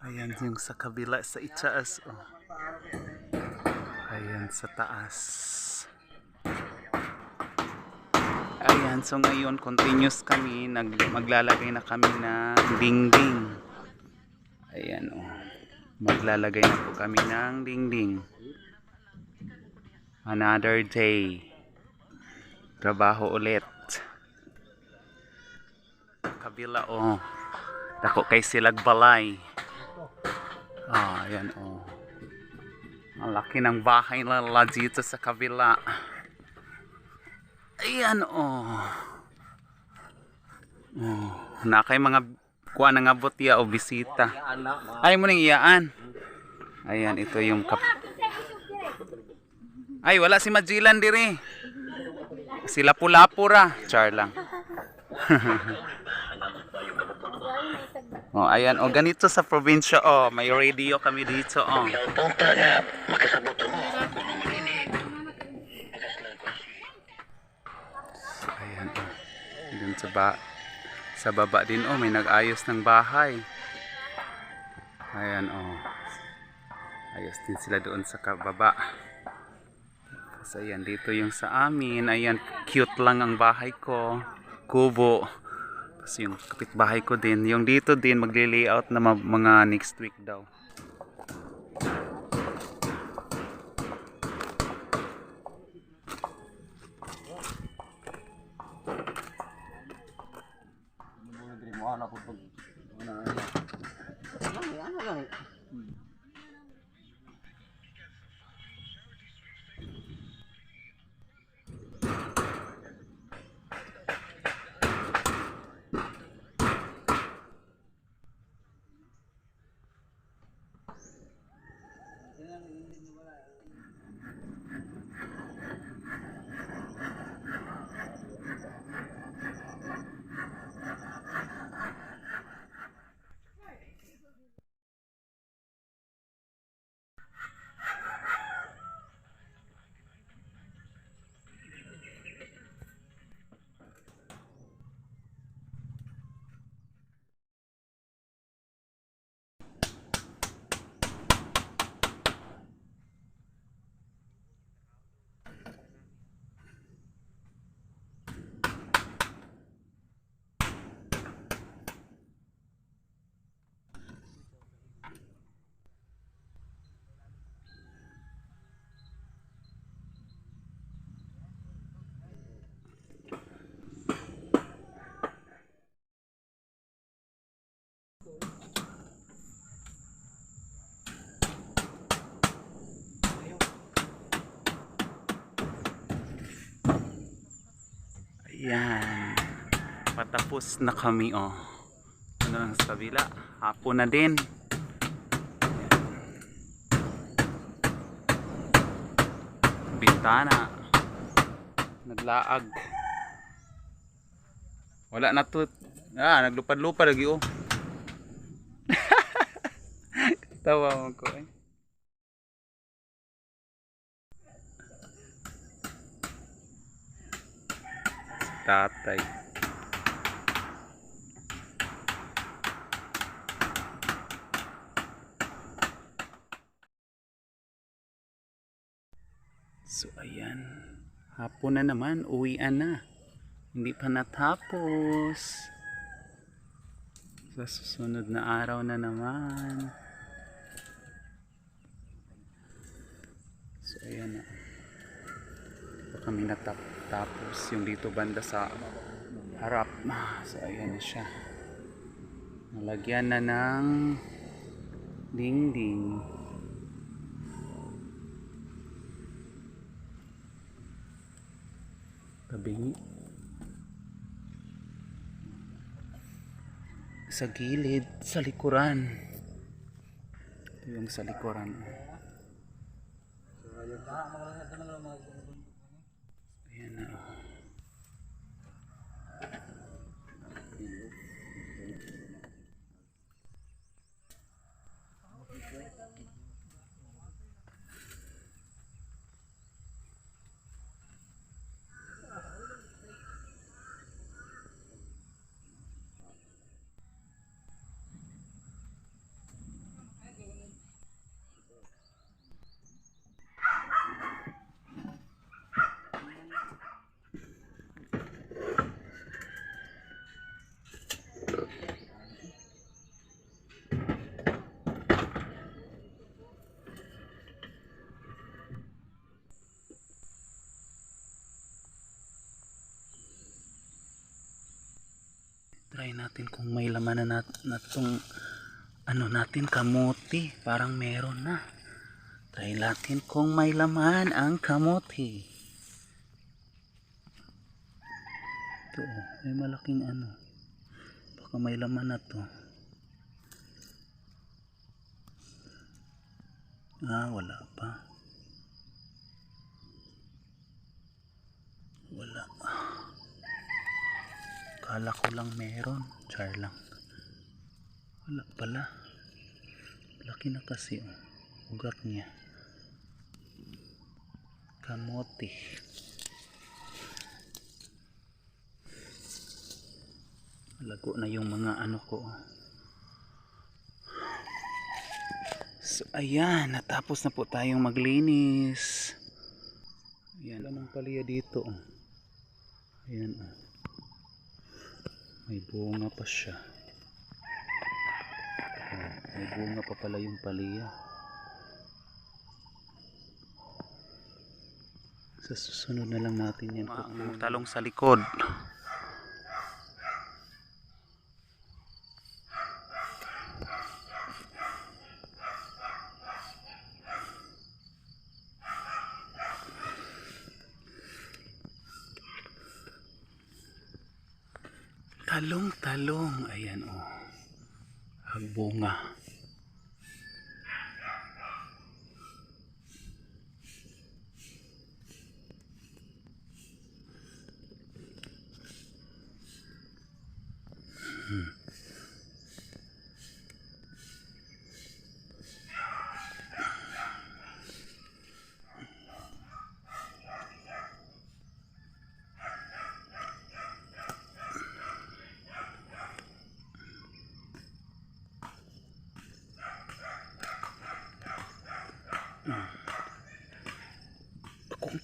Ayan yung sa kabila sa itaas. Oh. Ayan sa taas. Ayan, so ngayon continuous kami. Nag, maglalagay na kami ng dingding. Ayan oh. Maglalagay na po kami ng dingding. Another day. Trabaho ulit. Kabila oh. Dako kay silag balay. Ah, ayan oh. Ang laki ng bahay nila dito sa kabila. Ayan oh. Oh, na kay mga kuha na nga butya o bisita. Ay mo ning iyaan. Ayan, ito yung kap Ay, wala si Majilan diri. Sila pula-pura. Char lang. oh, ayan. O, ganito sa probinsya. Oh, may radio kami dito. Oh. Ayan. Oh. Dun sa ba sa baba din oh, may nag-ayos ng bahay. Ayan oh. Ayos din sila doon sa kababa. Tapos ayan, dito yung sa amin. Ayan, cute lang ang bahay ko. Kubo. Tapos yung kapitbahay ko din. Yung dito din, magli-layout na mga next week daw. Ayan. Patapos na kami oh. Ano lang sa kabila. Hapon na din. Bintana. Naglaag. Wala na to. Ah, naglupad-lupad lagi oh. Tawa mo ko eh. Tatay. So ayan, hapon na naman, uwian na. Hindi pa natapos. Sa susunod na araw na naman. So ayan na. Pa kami natapos yung dito banda sa harap. So ayan na siya. Nalagyan na ng dingding. Tabingi. Sa gilid, sa likuran. Ito yung sa likuran. Ayan Try natin kung may laman na, nat na tong ano natin kamuti. Parang meron na. Try natin kung may laman ang kamuti. Ito, oh, may malaking ano. Baka may laman na to. Ah, wala pa. Wala. Kala ko lang meron. Char lang. Wala pala. Laki na kasi oh. Ugat niya. Kamote. Lago na yung mga ano ko. oh. So ayan, natapos na po tayong maglinis. Ayan, anong palya dito? oh. Ayan oh. May bunga pa siya. May bunga pa pala yung palya. Sa susunod na lang natin yan. Ang talong sa likod. Talong, talong. Ayan oh. Hagbunga. Akong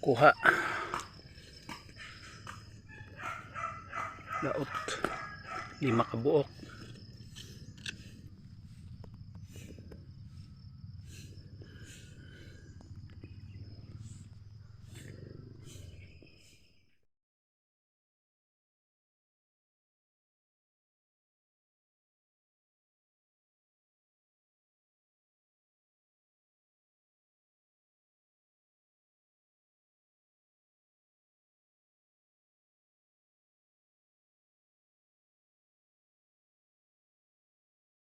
kuha. Laot. Lima ka buok.